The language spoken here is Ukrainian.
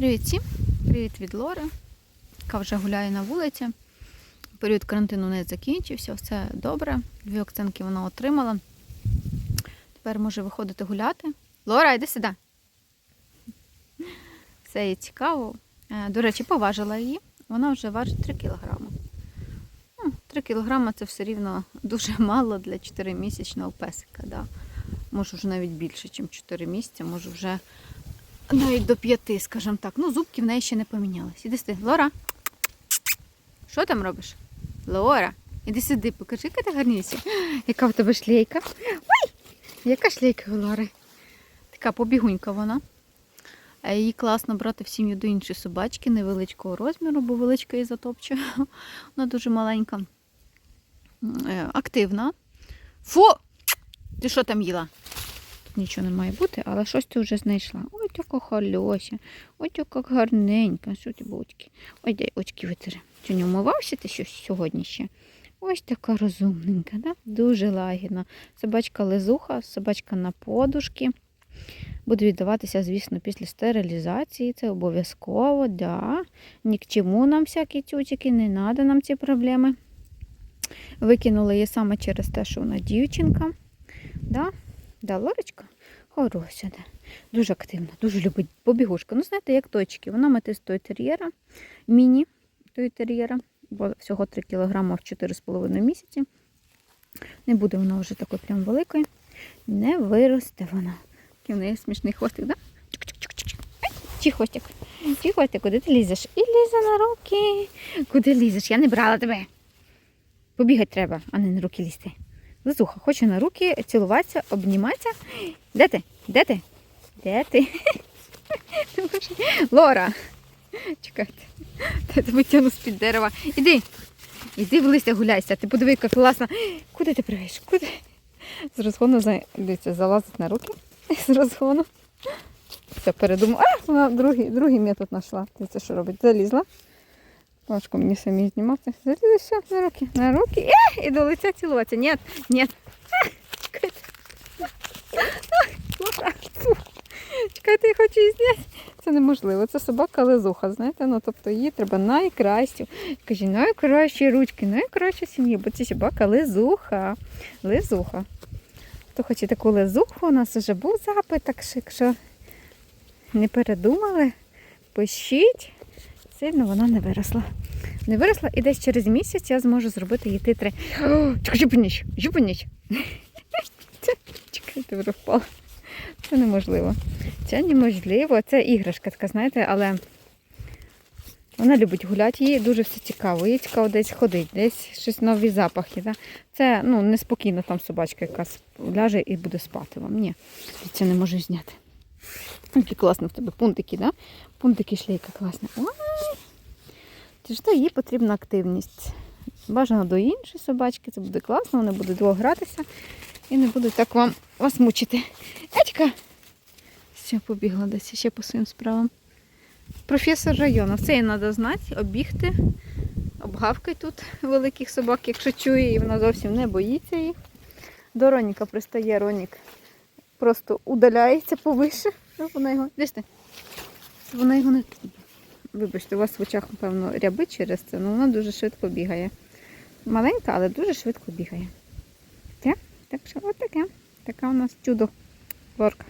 Привіт всім! Привіт від Лори, яка вже гуляє на вулиці. Період карантину не закінчився, все добре. Дві оцінки вона отримала. Тепер може виходити гуляти. Лора, йди сюди. Все їй цікаво. Е, До речі, поважила її. Вона вже важить 3 кілограми. Ну, 3 кілограми це все рівно дуже мало для 4-місячного песика. Да? Може вже навіть більше, ніж 4 місяці, може вже навіть до п'яти, скажімо так. Ну, зубки в неї ще не помінялись. Іди сюди. Лора. Що там робиш? Лора, іди сюди, покажи, яка ти гарніся. Яка в тебе шлейка? Ой! Яка шлейка у Лори? Така побігунька вона. Її класно брати в сім'ю до іншої собачки невеличкого розміру, бо величка її затопче. Вона дуже маленька. Е, Активна. Фу! Ти що там їла? Тут нічого не має бути, але щось ти вже знайшла. Ой, яка хальося, ой, яка гарненька. Що ти очки? Ой, дай очки витери. Чи не вмивався ти щось сьогодні ще? Ось така розумненька, да? дуже лагідна. Собачка лизуха, собачка на подушки. Буде віддаватися, звісно, після стерилізації. Це обов'язково, да. Ні к чому нам всякі тютики, не треба нам ці проблеми. Викинула її саме через те, що вона дівчинка. Да? Да, Лорочка? Хороша, да. Дуже активна, дуже любить побігушка. Ну, знаєте, як точки. Вона метистої тер'єра, міні той тер'єра, бо всього 3 кг в 4,5 місяці. Не буде вона вже такою прям великою. Не виросте вона. Такий в неї смішний хвостик, да? Чи хвостик? Чи хвостик, куди ти лізеш? І лізе на руки. Куди лізеш? Я не брала тебе. Побігати треба, а не на руки лізти. Лизуха хоче на руки цілуватися, обніматися. Де ти? Де ти? Де ти? Лора. Чекайте. Я тебе тягну з-під дерева. Іди. Іди в листя гуляйся. Ти подиви, яка класна. Куди ти пригаєш? Куди? З розгону дивіться, залазить на руки. З розгону. Все, передумала. А, вона другий, другий метод знайшла. Дивіться, що робить. Залізла. Важко мені самі знімати. Залізла все на руки. На руки. Е, і до лиця цілуватися. Ні, ні. Чекайте. Я хочу її зняти. Це неможливо. Це собака лизуха, знаєте, ну тобто їй треба найкращу. Кажі, найкращі ручки, найкраща сім'я, бо це собака лизуха. Лизуха. Хто хоче таку лизуху, у нас вже був запит, так що якщо не передумали, пишіть. Сильно вона не виросла. Не виросла і десь через місяць я зможу зробити її титри. Жупаніч, жупаніч. Чекайте, вже впала. Це неможливо. Це неможливо. Це іграшка така, знаєте, але вона любить гуляти, їй дуже все цікаво. Їй цікаво десь ходить, десь щось нові запахи. Да? Це ну, неспокійно там собачка якась ляже і буде спати вам. Ні, це не можу зняти. Які класно в тебе пунктики, да? Пунктики шлейка класна. Ой! Чи ж то їй потрібна активність. Бажано до іншої собачки, це буде класно, вони будуть двох гратися і не будуть так вам вас мучити. Етька! Все, побігла десь ще по своїм справам. Професор району, це їй треба знати, обігти, обгавкай тут великих собак, якщо чує, і вона зовсім не боїться їх. До Роніка пристає Ронік. Просто удаляється повише. щоб Вона його. Десь? Вона його не. Вибачте, у вас в очах, напевно, рябить через це, але вона дуже швидко бігає. Маленька, але дуже швидко бігає. Так, що отаке. таке. Така у нас чудо. Лорка.